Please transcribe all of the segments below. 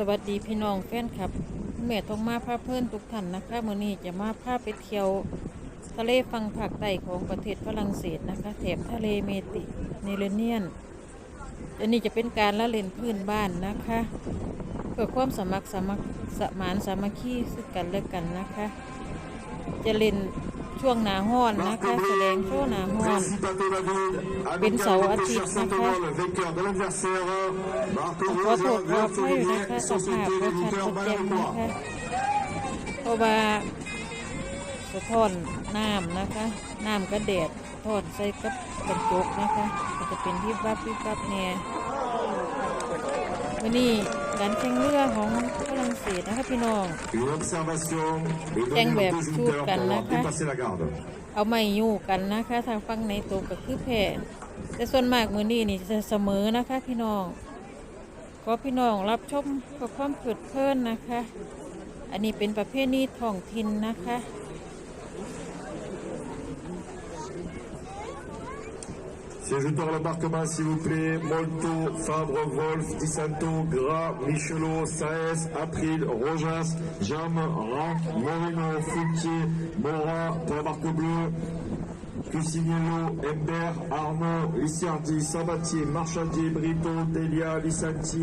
สวัสดีพี่น้องแฟนคลับแม่ทองมาพาเพื่อนทุกท่านนะคะมื่อนี้จะมาพาไปเที่ยว ทะเลฝั่งภาคใต้ของประเทศฝรั่งเศสนะคะแถบทะเลเมติเนเรเนียนอันนี้จะเป็นการละเล่นพื้นบ้านนะคะเพื่อความสมัครสมัครสมานสามัคคีซึ่งกันและกันนะคะ จะเล่น ช่วงหนาห้อนนะคะ แสดงโชว์หนาห้อน เป็นเสาร์อาทิตย์นะคะขอโทษขออภัยนะคะสภาพก็ชัดก็แจ่มนะคะเพราะว่าสะท้อนน้ำนะคะ น้ำกระเดดทอดใส่กับกระจกนะคะก็จะเป็นที่วับที่วับแน่วันนี้การแข่งเรือของ งเศสนะคะพี่น้อง Eng แบบชูกันนะคะเอาไม่ยู่กันนะคะ ทางฝั่งในตัวก็คือแพ้แต่ส่วนมากมือนี้นี่จะเสมอนะคะ พี่น้องขอพี่น้องรับชมกับความเพลิดเพลินนะคะ อันนี้เป็นประเภทนี้ท้องถิ่นนะคะ Siège auteur l'embarquement, s'il vous plaît. Molto, Fabre, Wolf, Di Santo, Gras, Michelot, Saez, April, Rojas, Jam, Rank, Moreno, Fouquier, Mora, pour la marque bleue. Cusignello, Ember, Arnaud, Lissiardi, Sabatier, Marchandier, Brito, Delia, Lissanti,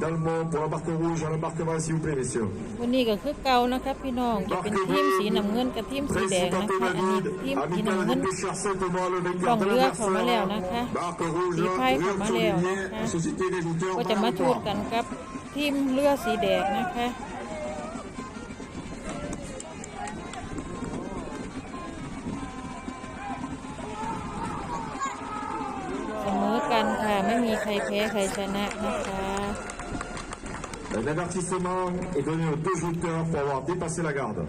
Dalmont, pour la marque rouge, à l'embarquement, s'il vous plaît, messieurs. วันนี้ก็คือเก่านะคะพี่น้องจะเป็นทีมสีน้ำเงินกับทีมสีแดง Président นะคะอันนี้ David, ทีมสี amical น้ำเงิน des pêcheurs Saint-Thomas, le vainqueur Bon, de รือเข้ามาแล้ว l'adversaire. นะคะ Barque rouge, สีไพ่เข้า Rieux มาแล้ว Souligné, นะคะ Société des jouteurs ก็จะมาชูดกันกับทีมเรือสีแดงนะคะ ใครแพ้ใครชนะนะคะ Un avertissement est donné aux deux jouteurs pour avoir dépassé la garde.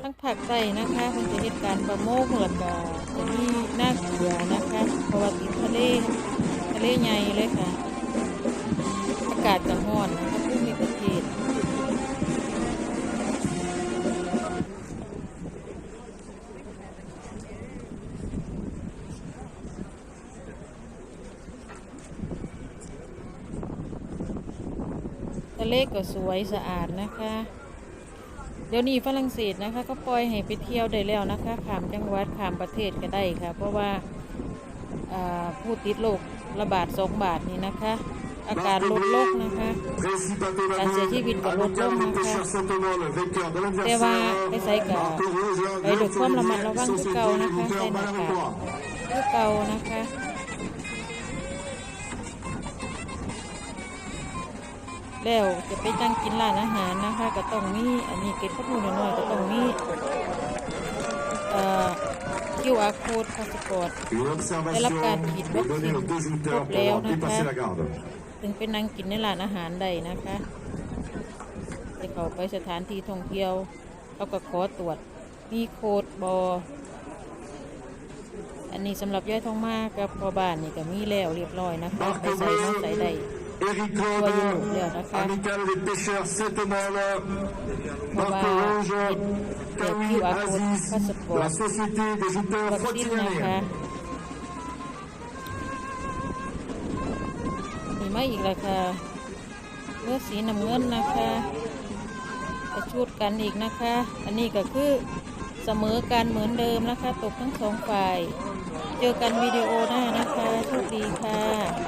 ทั้งผักใต้นะคะมันจะเหตุการณ์ประโมงหลักาจะมีหน้าเกลือนะคะเพราะว่าติดทะเลทะเลใหญ่เลยค่ะ เลก็สวยสะอาดนะคะ เดี๋ยวนี้ฝรั่งเศสนะคะ ก็ปล่อยให้ไปเที่ยวได้แล้วนะคะขามจังหวัดขามประเทศก็ได้ค่ะ เพราะว่าผู้ติดโรคระบาดสองบาทนี้นะคะ อาการลดลงนะคะ Principato Ah, c'est qui, d'Aveux, vite, par l'autre amical homme, des hein, pêcheurs Saint-Thomas, le vainqueur de แต่ว่าไปใส่กับไปด้วยความระมัดระวังคือเก่านะคะใส่หน้ากากคือเก่านะคะ แล้วจะไปจังกินร้านอาหารนะคะ ก็ต้องมีอันนี้เก็บข้อมูลน่อยๆก็ต้องมีเอ่อ QR code พาสปอร์ต Une observation est donnée aux deux jouteurs pour avoir dépassé la garde. ถึงเป็นนั่งกินในร้านอาหารได้นะคะจะเข้าไปสถานที่ท่องเที่ยวเขาก็ขอตรวจมีโคดบออันนี้สำหรับย่อยทองมากกับพอบ้านนี่ก็มีแล้วเรียบร้อยนะคะไปใส่มาใส่ได้ Voyons, Claude, là, d'accord. amical des pêcheurs Saint-Thomas, เพราะว่า Marque rouge, เปิด Kawi QR code Aziz, พาสปอ de ร์ la ต Société des jouteurs วัคซีนนะคะ Frontiniers. มีมาอีกแล้วค่ะเมื่อสีน้ำเงินนะคะจะชุดกันอีกนะคะ อันนี้ก็คือเสมอกันเหมือนเดิมนะคะ ตกทั้งสองฝ่าย เจอกันวิดีโอหน้านะคะโชคดีค่ะ